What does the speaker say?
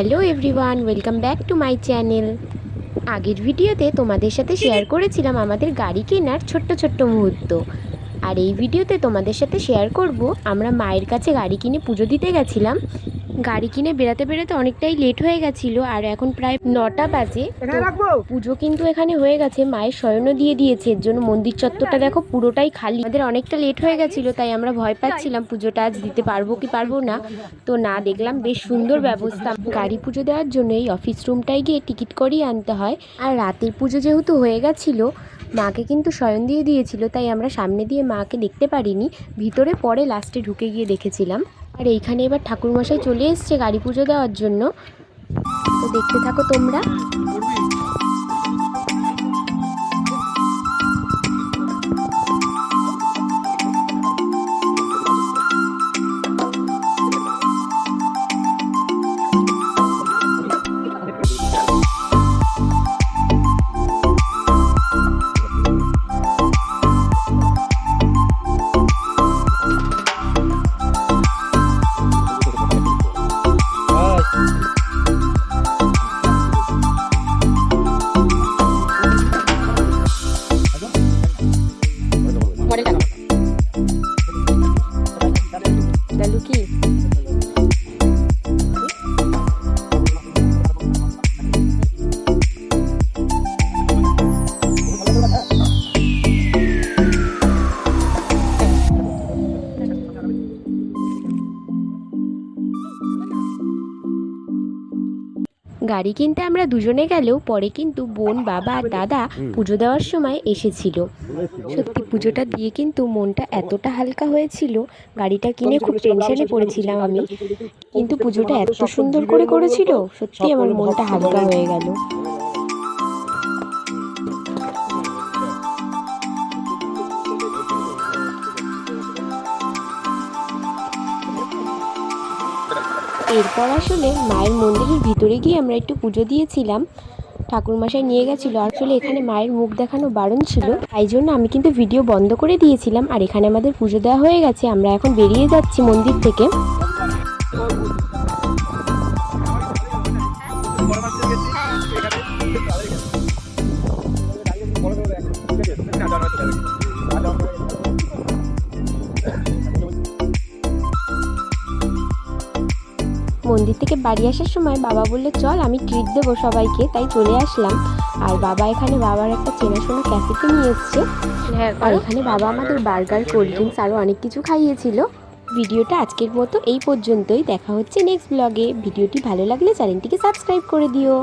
Hello everyone, welcome back to my channel. আগের ভিডিওতে তোমাদের সাথে শেয়ার করেছিলাম আমাদের গাড়ি কেনার ছোট্ট ছোট্ট মুহূর্ত। আর এই ভিডিওতে তোমাদের সাথে শেয়ার করব, আমরা মায়ের কাছে গাড়ি কিনে পুজো দিতে গেছিলাম। গাড়ি কিনে বেরাতে বেরাতে অনেকটাই লেট হয়ে গেছিল আর এখন প্রায় নটা বাজে। পুজো কিন্তু এখানে হয়ে গেছে মায়ের শয়নও দিয়ে দিয়েছে এর জন্য মন্দির চত্বরটা দেখো পুরোটাই খালি। আমাদের অনেকটা লেট হয়ে গেছিল তাই আমরা ভয় পাচ্ছিলাম পুজোটা আজ দিতে পারব কি পারব না। তো না দেখলাম বেশ সুন্দর ব্যবস্থা। গাড়ি পুজো দেওয়ার জন্য এই অফিস রুমটায় গিয়ে টিকিট করিয়ে আনতে হয়। আর রাতের পুজো যেহেতু হয়ে গেছিল মাকে কিন্তু শয়ন দিয়ে দিয়েছিল তাই আমরা সামনে দিয়ে মাকে দেখতে পারিনি। ভিতরে পরে লাস্টে ঢুকে গিয়ে দেখেছিলাম। আর এইখানে এবার ঠাকুরমশাই চলে এসছে গাড়ি পুজো দেওয়ার জন্য। তো দেখতে থাকো তোমরা। dan lukis. গাড়ি কিনতে আমরা দুজনে গেলেও পরে কিন্তু বোন বাবা আর দাদা পুজো দেওয়ার সময় এসেছিল। সত্যি পুজোটা দিয়ে কিন্তু মনটা এতটা হালকা হয়েছিল গাড়িটা কিনে খুব টেনশনে পড়েছিলাম আমি। কিন্তু পুজোটা এত সুন্দর করে করেছিল সত্যি আমার মনটা হালকা হয়ে গেল। এরপর আসলে মায়ের মন্দিরের ভিতরে গিয়ে আমরা একটু পুজো দিয়েছিলাম। ঠাকুরমশাই নিয়ে গেছিল। আসলে এখানে মায়ের মুখ দেখানো বারণ ছিল। তাই জন্য আমি কিন্তু ভিডিও বন্ধ করে দিয়েছিলাম। আর এখানে আমাদের পুজো দেওয়া হয়ে গেছে। আমরা এখন বেরিয়ে যাচ্ছি মন্দির থেকে। মন্দির থেকে বাড়ি আসার সময় বাবা বললে চল আমি ট্রিট দেবো সবাইকে। তাই চলে আসলাম। আর বাবা এখানে বাবার একটা চেনাশোনা ক্যাফেতে নিয়ে এসছে। আর এখানে বাবা আমাদের বার্গার কোল্ড ড্রিঙ্কস আরও অনেক কিছু খাইয়েছিল। ভিডিওটা আজকের মতো এই পর্যন্তই। দেখা হচ্ছে নেক্সট ব্লগে ভিডিওটি ভালো লাগলে চ্যানেলটিকে সাবস্ক্রাইব করে দিও।